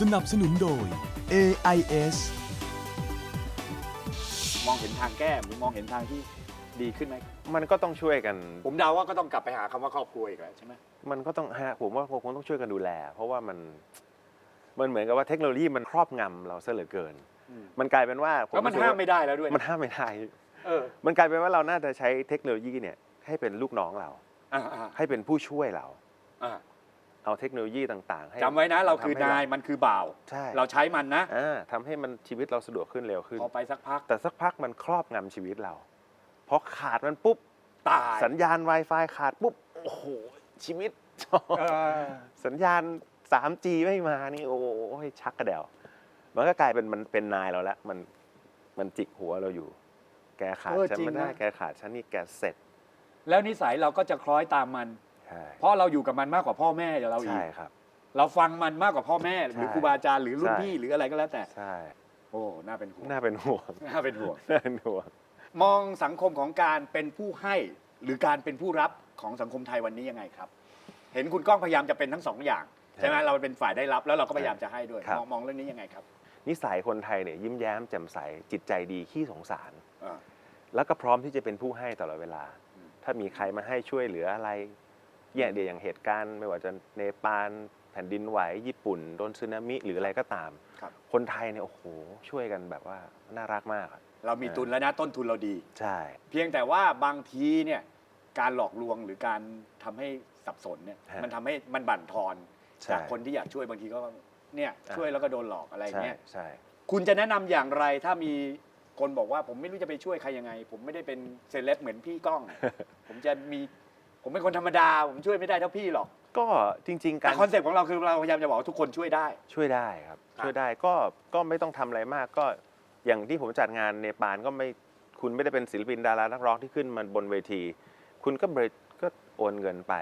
สนับสนุนโดย AIS มองเห็นทางแก้หรือมองเห็นทางที่ดีขึ้นไหม มันก็ต้องช่วยกัน ผมเดาว่าก็ต้องกลับไปหาคำว่าครอบครัวอีกแล้วใช่ไหม มันก็ต้องฮะผมว่าคงต้องช่วยกันดูแล เพราะว่ามันมันเหมือนกับว่าเทคโนโลยีมันครอบงำเราซะเหลือเกินมันกลายเป็นว่าผแล้วมันรู้สึกห้ามว่ไม่ได้แล้วด้วยมันห้ามไม่ได้ เออมันกลายเป็นว่าเราน่าจะใช้เทคโนโลยีเนี่ยให้เป็นลูกน้องเรา อ่าอ่าให้เป็นผู้ช่วยเรา อ่า เอาเทคโนโลยีต่างๆให้จำไว้นะ เราคือทำให้นายมันคือบ่าว ใช่เราใช้มันนะอ่าทำให้มันชีวิตเราสะดวกขึ้นเร็วขึ้น พอไปสักพักแต่สักพักมันครอบงำชีวิตเราพอขาดมันปุ๊บตายสัญญาณ Wi-Fi ขาดปุ๊บโอ้โหชีวิตเออสัญญาณ 3G ไม่มานี่โอ้ยชักกระเดวมันก็กลายเป็นมันเป็นนายเราแล้วมันมันจิกหัวเราอยู่ แกขาดเออฉันจริงไม่ได้นะแกขาดฉันนี่แกเสร็จ แล้วนิสัยเราก็จะคล้อยตามมัน ใช่เพราะเราอยู่กับมันมากกว่าพ่อแม่เราอีกใช่ครับ เราฟังมันมากกว่าพ่อแม่ หรือใช่ครูบาอาจารย์หรือรุ่นใช่พี่หรืออะไรก็แล้วแต่ใช่โอ้น่าเป็นห่วงน่าเป็นห่วงน่าเป็นห่วงน่าเป็นห่วงมองสังคมของการเป็นผู้ให้หรือการเป็นผู้รับของสังคมไทยวันนี้ยังไงครับ เห็นคุณก้องพยายามจะเป็นทั้งสองอย่างใช่ไหมใช่เราเป็นฝ่ายได้รับแล้วเราก็พยายามจะให้ด้วยครับมองมองเรื่องนี้ยังไงครับ นิสัยคนไทยเนี่ยยิ้มแย้มแจ่มใสจิตใจดีขี้สงสารอ่าแล้วก็พร้อมที่จะเป็นผู้ให้ตลอดเวลาอืมถ้ามีใครมาให้ช่วยเหลืออะไร เนี่ยเดี๋ยวอย่างเหตุการณ์ ไม่ว่าจะเนปาลแผ่นดินไหวญี่ปุ่นโดนสึนามิหรืออะไรก็ตาม ครับคนไทยเนี่ยโอ้โหช่วยกันแบบว่าน่ารักมากอะเรามีทุนแล้วนะต้นทุนเราดี ใช่ เพียงแต่ว่าบางทีเนี่ยการหลอกลวงหรือการทำให้สับสนเนี่ยมันทำให้มันบั่นทอนใช่ จากคนที่อยากช่วยบางทีก็เนี่ยช่วยแล้วก็โดนหลอกอะไรอย่างใช่เงี้ยใช่ คุณจะแนะนำอย่างไรถ้ามีคนบอกว่าผมไม่รู้จะไปช่วยใครยังไง ผมไม่ได้เป็นเซเลบเหมือนพี่ก้อง ผมจะมี ผมเป็นคนธรรมดา ผมช่วยไม่ได้เท่าพี่หรอก ก็จริง ๆ กาแต่รคอนเซ็ปต์ของเราคือเราพยายามจะบอกว่าทุกคนช่วยได้ ช่วยได้ครับ ครับ ช่วยได้ก็ก็ไม่ต้องทำอะไรมากก็อย่างที่ผมจัดงานเนปาลก็ไม่คุณไม่ได้เป็นศิลปินดารานักร้องที่ขึ้นมาบนเวที คุณก็บริก็โอนเงินไป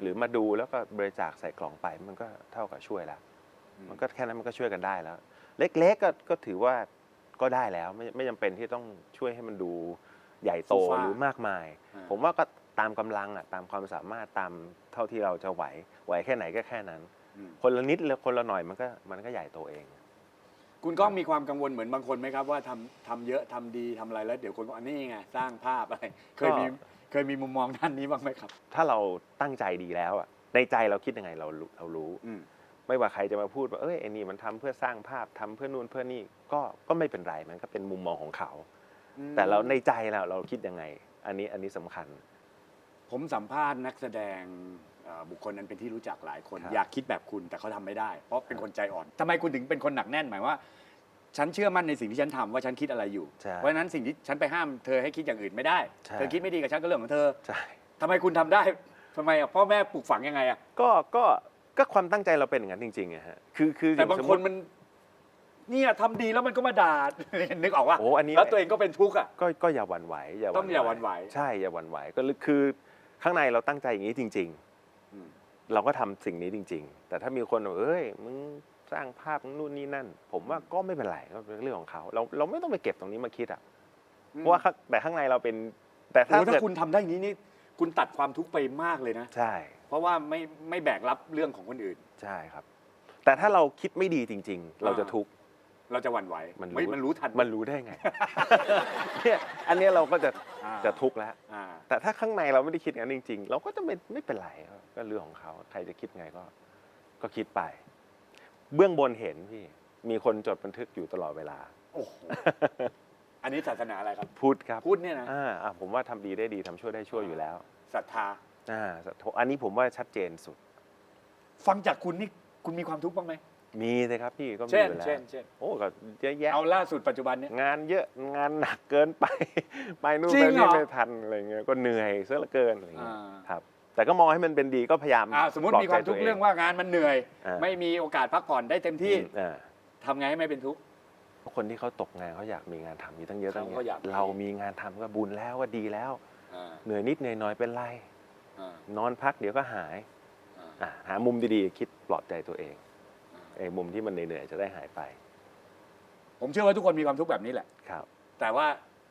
หรือมาดูแล้วก็บริจาคใส่กล่องไปมันก็เท่ากับช่วยแล้ว มันก็แค่นั้นมันก็ช่วยกันได้แล้ว เล็กๆก็ก็ถือว่าก็ได้แล้วไม่ไม่จำเป็นที่ต้องช่วยให้มันดูใหญ่โตฟูฟ้าหรือมากมาย อ่า ผมว่าก็ ตามกำลังอะตามความสามารถตามเท่าที่เราจะไหวไหวแค่ไหนก็แค่นั้นอืมคนละนิดละคนละหน่อยมันก็มันก็ใหญ่โตเอง คุณก้องมีความกังวลเหมือนบางคนไหมครับ ว่าทำทำเยอะทำดีทำอะไรแล้วเดี๋ยวคนบอกอันนี้ไงสร้างภาพอะไรเคยมีเคยมีมุมมองด้านนี้บ้างไหมครับ ถ้าเราตั้งใจดีแล้วอะในใจเราคิดยังไงเรารู้เรารู้อืมไม่ว่าใครจะมาพูดว่าเอ้ยไอ้นี่มันทำเพื่อสร้างภาพทำเพื่อนู่นเพื่อนี่ก็ก็ไม่เป็นไรมันก็เป็นมุมมองของเขา แต่เราในใจเราเราคิดยังไง อันนี้อันนี้สำคัญ ผมสัมภาษณ์นักแสดงเอ่อบุคคลนั้นเป็นที่รู้จักหลายคน ครับ อยากคิดแบบคุณแต่เขาทำไม่ได้ เพราะเป็นคนใจอ่อนทำไมคุณถึงเป็นคนหนักแน่นหมายว่า ฉันเชื่อมั่นในสิ่งที่ฉันทำว่าฉันคิดอะไรอยู่ ใช่เพราะฉะนั้นสิ่งที่ฉันไปห้ามเธอให้คิดอย่างอื่นไม่ได้ ใช่ เธอคิดไม่ดีกับฉันก็เรื่องของเธอใช่ ทำไมคุณทำได้ทำไมอะพ่อแม่ปลูกฝังยังไงอะก็ก็ก็ความตั้งใจเราเป็นอย่างนั้นจริงๆอะฮะคือคือแต่บางสมคมุนติ มันเนี่ยทำดีแล้วมันก็มาด่า นึกออกว่าโอ้อันนี้ แล้วตัวเองก็เป็นทุกข์อะ ก็ก็อย่าหวั่นไหวอย่าต้องอย่าหวั่นไหว ใช่อย่าหวั่นไหวก็คือ ข้างในเราตั้งใจอย่างนี้จริงอืมๆเราก็ทำสิ่งนี้จริง ๆ แต่ถ้ามีคนบอกเอ้ยมึงสร้างภาพนู่นนี่นั่น ผมว่าก็ไม่เป็นไรก็เป็นเรื่องของเขาเราเราไม่ต้องไปเก็บตรงนี้มาคิดอะเพราะว่าข้างแต่ข้างในเราเป็น แต่โอ้ถ้าโหถ้าเกิดคุณทำได้อย่างนี้นี่คุณตัดความทุกข์ไปมากเลยนะ ใช่ เพราะว่าไม่ไม่แบกรับเรื่องของคนอื่น ใช่ครับ แต่ถ้าเราคิดไม่ดีจริง ๆ เราจะทุกข์ เราจะหวั่นไหวมันรู้ไม่มันรู้ทัน มันรู้ได้ไง เนี่ยอันเนี้ยเราก็จะอ่า จะทุกข์แล้ว อ่าแต่ถ้าข้างในเราไม่ได้คิดอย่างนั้นจริง ๆ เราก็จะไม่ไม่เป็นไรก็เรื่องของเขาใครจะคิดไงก็ ก็คิดไป เบื้องบนเห็นพี่ มีคนจดบันทึกอยู่ตลอดเวลา โอ้โหอันนี้ศาสนาอะไรครับ พูดครับพูดเนี่ยนะอ่าอ่าผมว่าทำดีได้ดีทำชั่วได้ชั่วอยู่แล้วศรัทธา อ่าอันนี้ผมว่าชัดเจนสุด ฟังจากคุณนี่คุณมีความทุกข์บ้างไหม มีเลยครับพี่ก็มีเช่นอยู่แล้วเช่นเช่นโอ้ก็เยอะแยะเอาล่าสุดปัจจุบันเนี้ย งานเยอะงานหนักเกินไป ไปนู่นจริไปงเหรนี่อ ไม่ทันอะไรเงี้ยก็เหนื่อยเสียเหลือเกินอะไรเงี้ยอ่าครับ แต่ก็มองให้มันเป็นดีก็พยายามอ่าสมมติปลอบมีความใจทุกข์ตัเรื่องว่างานมันเหนื่อย อ่าไม่มีโอกาสพักผ่อนได้เต็มที่อืมอ่าทำไงให้ไม่เป็นทุกข์ คนที่เขาตกงานเขาอยากมีงานทำมีตั้งเยอะตั้งเขาก็อยากเยอะเรามีงานทำก็บุญแล้วก็ดีแล้ว อ่าเหนื่อยนิดเหนื่อยหน้อยเป็นไร อ่านอนพักเดี๋ยวก็หายอ่าอะหามุมดีๆ คิดปลอบใจตัวเอง ไอ้มุมที่มันเหนื่อยๆจะได้หายไปผมเชื่อว่าทุกคนมีความทุกข์แบบนี้แหละ ครับ แต่ว่า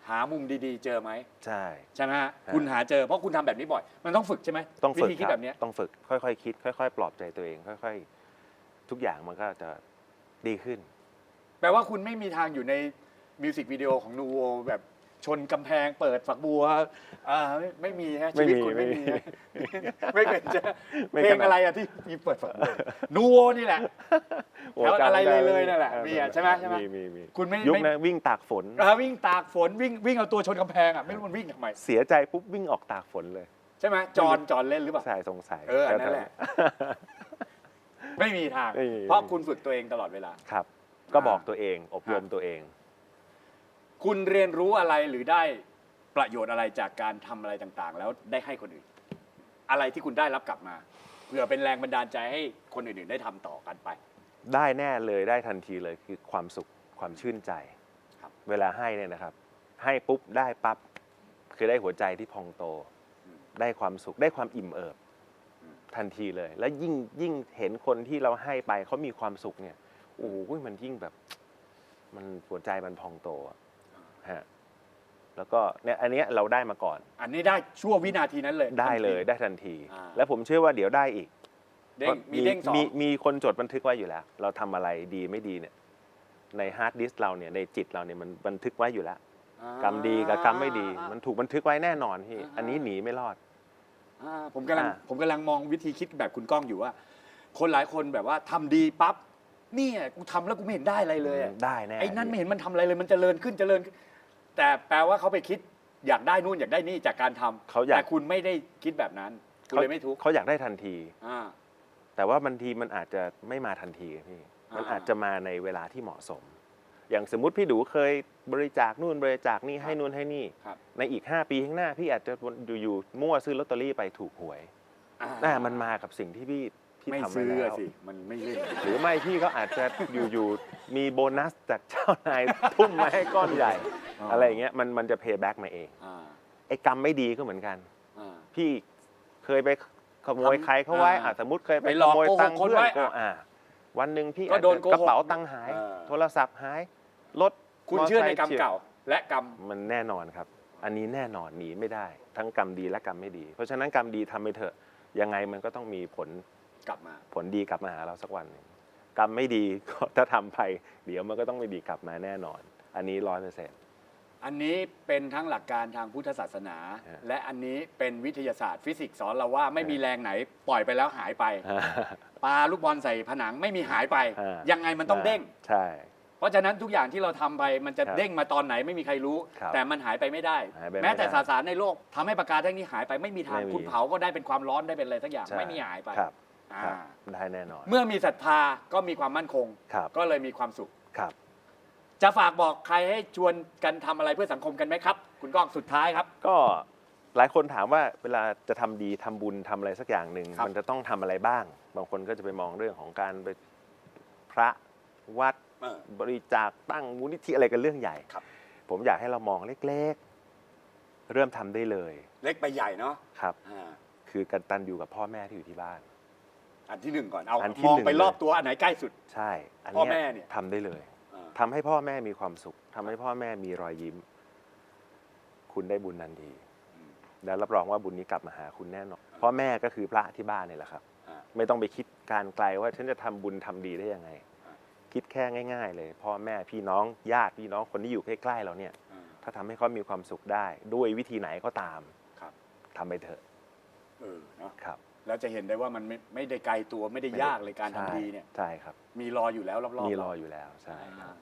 หามุมดีๆ เจอไหมใช่ ใช่ไหมฮะฮะคุณหาเจอเพราะคุณทำแบบนี้บ่อย มันต้องฝึกใช่ไหมต้องฝึกวิธีคิดรับแบบเนี้ยต้องฝึกค่อยๆคิด ค่อย ๆ ปลอบใจตัวเอง ค่อยทุกอย่างมันก็จะดีขึ้น แปลว่าคุณไม่มีทางอยู่ในมิวสิกวิดีโอของนูโวแบบ ชนกำแพงเปิดฝักบัวอ่าไม่ไม่มีฮะไม่ชีวิตมีคุณไม่มีไม่มีไม่เป็นจะไม่เพลขงนาดอะไรอะที่มีเปิดฝักบัวนูโวนี่แหละโอ้แล้วจำอะไรด้เลยๆนั่นแหละมีอะใช่ไหมใช่ไหมมีมีมีคุณไม่ยุคไม่นั้นวิ่งตากฝน อ่าวิ่งตากฝนวิ่งวิ่งเอาตัวชนกำแพงอะไม่รู้มันวิ่งทำไมเสียใจปุ๊บวิ่งออกตากฝนเลยใช่ไหมจอนจอนเล่นหรือเปล่าใช่สงสัยเอออันนั้นแหละ ไม่มีทาง ไม่มี เพราะคุณฝึกตัวเองตลอดเวลา ครับ ก็อ่าบอกตัวเองอบรมครับตัวเอง คุณเรียนรู้อะไรหรือได้ประโยชน์อะไรจากการทำอะไรต่างๆ แล้วได้ให้คนอื่น อะไรที่คุณได้รับกลับมาเพื่อเป็นแรงบันดาลใจให้คนอื่นๆ ได้ทำต่อกันไป ได้แน่เลยได้ทันทีเลยคือความสุขความชื่นใจครับ เวลาให้เนี่ยนะครับ ให้ปุ๊บได้ปั๊บคือได้หัวใจที่พองโตอืมได้ความสุขได้ความอิ่มเอิบอืมทันทีเลย แล้วยิ่งยิ่งเห็นคนที่เราให้ไปเขามีความสุขเนี่ยโอ้โหมันยิ่งแบบ มันหัวใจมันพองโตอะ ฮะแล้วก็เนี่ยอันเนี้ยเราได้มาก่อน อันนี้ได้ชั่ววินาทีนั้นเลยได้เลยทันที ได้ทันที อ่า แล้วผมเชื่อว่าเดี๋ยวได้อีกเด้งมีเด้งสองมีมีคนจดบันทึกไว้อยู่แล้ว เราทำอะไรดีไม่ดีเนี่ยในฮาร์ดดิสก์เราเนี่ยในจิตเราเนี่ยมันบันทึกไว้อยู่แล้ว อ่ากรรมดีกับกรรมไม่ดี อ่า มันถูกบันทึกไว้แน่นอนพี่อ่าอันนี้หนีไม่รอด อ่าผมกำลังอ่า ผมกำลังมองวิธีคิดแบบคุณก้องอยู่ว่า คนหลายคนแบบว่าทำดีปั๊บเนี่ยกูทำแล้วกูไม่เห็นได้อะไรเลยอะได้แน่ไอ้นั่นไม่เห็นมันทำอะไรเลยมันเจริญขึ้นเจริญขึ้น แต่แปลว่าเขาไปคิดอยากได้นู่นอยากได้นี่จากการทำเขาอยาก แต่คุณไม่ได้คิดแบบนั้นคุณเลยไม่ทุกข์เขาอยากได้ทันที อ่า แต่ว่าบางทีมันอาจจะไม่มาทันทีพี่มันอ่าอาจจะมาในเวลาที่เหมาะสม อย่างสมมุติพี่ดูเคยบริจาคนู่นบริจาคนี่ให้นู่นให้นี่ ครับ ในอีก 5 ปีข้างหน้า พี่อาจจะอยู่ๆมั่วซื้อลอตเตอรี่ไปถูกหวยอ่า น่ามันมากับสิ่งที่พี่ พี่ไม่ทำไว้ซื้อแล้อะวสิ มันไม่เล่น หรือไม่พี่ก็อาจจะอยู่ๆมีโบนัสจากเจ้านายทุ่มมาให้ก้อนใหญ่ อ๋ออ อะไรอย่างเงี้ยมันมันจะเพย์แบ็กมาเอง อ่าไอ้กรรมไม่ดีก็เหมือนกัน อ่า พี่เคยไปขโมยใครเขาไว้อ่าอะสมมติเคยไปไปหลขอกโมยตังค์โกหกคนเพื่อไว้นก็อะอ่าวันหนึ่งพี่ก็อาจโดนจะโกหกกระเป๋าตังค์หายเออโทรศัพท์หายรถคุณมอเชื่อในไซค์กรรมฉียวเก่า และกรรม มันแน่นอนครับ อันนี้แน่นอนหนีไม่ได้ ทั้งกรรมดีและกรรมไม่ดี เพราะฉะนั้นกรรมดีทำไปเถอะยังไงมันก็ต้องมีผล กลับมา ผลดีกลับมาหาเราสักวันหนึ่งกรรมไม่ดีก็ถ้าทำไป เดี๋ยวมันก็ต้องไม่ดีกลับมาแน่นอน อันนี้ร้อยเปอร์เซ็นต์อันนี้เป็นทั้งหลักการทางพุทธศาสนาฮะและอันนี้เป็นวิทยาศาสตร์ฟิสิกส์สอนเราว่าไม่มีแรงไหนปล่อยไปแล้วหายไปปาลูกบอลใส่ผนังไม่มีหายไปอ่ายังไงมันต้องเด้งใช่เพราะฉะนั้นทุกอย่างที่เราทำไปมันจะครับเด้งมาตอนไหนไม่มีใครรู้ครับแต่มันหายไปไม่ได้หายไปไม่แม้แต่ได้สสารในโลกทำให้ปากกาแท่งนี้หายไปไม่มีทางไม่มีคุณเผาก็ได้เป็นความร้อนได้เป็นอะไรสักอย่างใช่ไม่มีหายไป ครับ อ่าครับได้แน่นอน เมื่อมีศรัทธาก็มีความมั่นคง ครับ ก็เลยมีความสุข ครับ จะฝากบอกใครให้ชวนกันทำอะไรเพื่อสังคมกันไหมครับ คุณก้องสุดท้ายครับ ก็หลายคนถามว่าเวลาจะทำดีทำบุญทำอะไรสักอย่างหนึ่งครับ มันจะต้องทำอะไรบ้าง บางคนก็จะไปมองเรื่องของการไปพระวัดเออ บริจาคตั้งมูลนิธิอะไรกันเรื่องใหญ่ครับ ผมอยากให้เรามองเล็กๆ เริ่มทำได้เลยเล็กไปใหญ่เนาะครับ อ่า คือการตันอยู่กับพ่อแม่ที่อยู่ที่บ้าน อันที่หนึ่งก่อน เอาอันที่มองหนึ่งไปเลย รอบตัวอันไหนใกล้สุด ใช่ อันพ่อเนี้ยแม่เนี่ย ทำได้เลยอ่าทำให้พ่อแม่มีความสุขทำให้พ่อแม่มีรอยยิ้ม คุณได้บุญทันทีอืม แล้วรับรองว่าบุญนี้กลับมาหาคุณแน่นอนพ่อแม่ก็คือพระที่บ้านนี่แหละครับ อ่า ไม่ต้องไปคิดการไกลว่าฉันจะทำบุญทำดีได้ยังไง อ่า คิดแค่ง่าย ๆ เลย พ่อแม่พี่น้องญาติพี่น้องคนที่อยู่ใกล้ๆเราเนี่ย อ่า ถ้าทำให้เขามีความสุขได้ ด้วยวิธีไหนก็ตามครับ ทำไปเถอะเออเนาะครับ แล้วจะเห็นได้ว่ามันไม่ไม่ได้ไกลตัวไม่ได้ยากเลยการทำใช่ดีเนี่ยใช่ครับ มีรออยู่แล้วรอบๆมีรออยู่แล้วใช่ครับ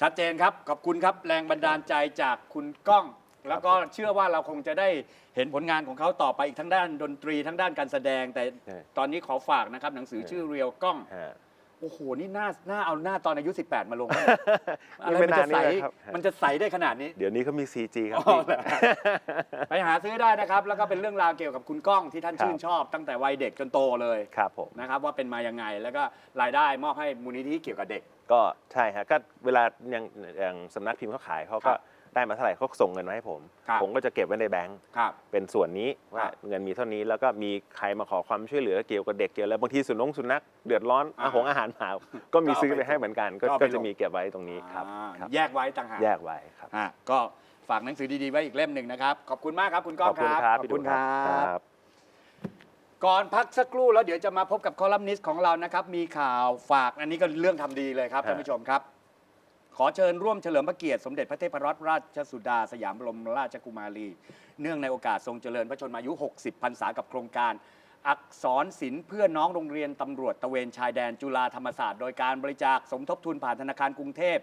ชัดเจนครับขอบคุณครับแรงบันดาลใจจากคุณก้อง แล้วก็เชื่อว่าเราคงจะได้เห็นผลงานของเขาต่อไปอีกทั้งด้านดนตรีทั้งด้านการแสดง แต่ใช่ตอนนี้ขอฝากนะครับหนังสือชื่อเรียวกล้องฮะ โอ้โห นี่หน้าหน้าเอาหน้าตอนอายุ 18 มาลงอะไรไม่มันนาจะนใสนี่นะครับ มันจะใสได้ขนาดนี้ เดี๋ยวนี้เขามี CG ครับอ๋อพี่ เหรอ ไปหาซื้อได้นะครับ แล้วก็เป็นเรื่องราวเกี่ยวกับคุณก้องที่ท่านครับ ชื่นชอบ ตั้งแต่วัยเด็กจนโตเลยครับผม นะครับว่าเป็นมายังไง แล้วก็รายได้มอบให้มูลนิธิเกี่ยวกับเด็ก ก็ใช่ฮะก็เวลาอย่างอย่างสำนักพิมพ์เขาขายเขาก็ครับ ได้มาเท่าไหร่เขาส่งเงินมาให้ผม ครับผมก็จะเก็บไว้ในแบงก์ครับ เป็นส่วนนี้ว่าครับเงินมีเท่านี้แล้วก็มีใครมาขอความช่วยเหลือเกี่ยวกับเด็กเกี่ยวอะไรบางทีสุนงสุนัขเดือดร้อนอ่าอาหงอาหารหมาก็มีก็เอาซื้อไปไปให้เหมือนกันก็ก็เอาไปก็จะลง มีเก็บไว้ตรงนี้ครับอ่าครับ แยกไว้ต่างหากแยกไว้ครับ อะก็ฝากหนังสือดีๆไว้อีกเล่มหนึ่งนะครับ ขอบคุณมากครับคุณก้องขอบคุณครับขอบพี่คุณดูครับครับก่อนพักสักครู่ แล้วเดี๋ยวจะมาพบกับคอลัมนิสต์ของเรานะครับ มีข่าวฝากอันนี้ก็เรื่องทำดีเลยครับฮะท่านผู้ชมครับ ขอเชิญร่วมเฉลิมพระเกียรติสมเด็จพระเทพรัตนราชสุดา สยามบรมราชกุมารี เนื่องในโอกาสทรงเจริญพระชนมายุ 60 พรรษากับโครงการ อักษรศิลป์เพื่อน้องโรงเรียนตำรวจตะเวนชายแดนจุฬาธรรมศาสตร์โดยการบริจาคสมทบทุนผ่านธนาคารกรุงเทพ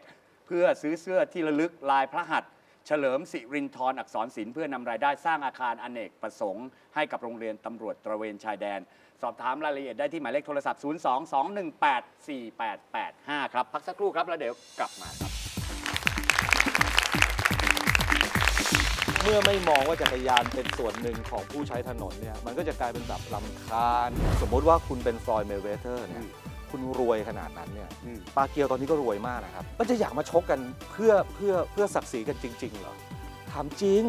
เพื่อซื้อเสื้อที่ระลึกลายพระหัตถ์ เฉลิมสิรินทรอักษรศิลป์เพื่อนำรายได้สร้างอาคารอเนกประสงค์ ให้กับโรงเรียนตำรวจตระเวนชายแดน สอบถามรายละเอียดได้ที่หมายเลขโทรศัพท์ 022184885 ครับ พักสักครู่ครับ แล้วเดี๋ยวกลับมาครับ เมื่อไม่มองว่าจักรยานเป็นส่วนหนึ่งของผู้ใช้ถนนเนี่ยมันก็จะกลายเป็นแบบลำคาญ สมมติว่าคุณเป็นฟลอยด์เมเวเทอร์เนี่ย คุณรวยขนาดนั้นเนี่ยอืม ปาเกียวตอนนี้ก็รวยมากนะครับ ก็จะอยากมาชกกันเพื่อเพื่อเพื่อศักดิ์ศรีกันจริง ๆ เหรอถามจริง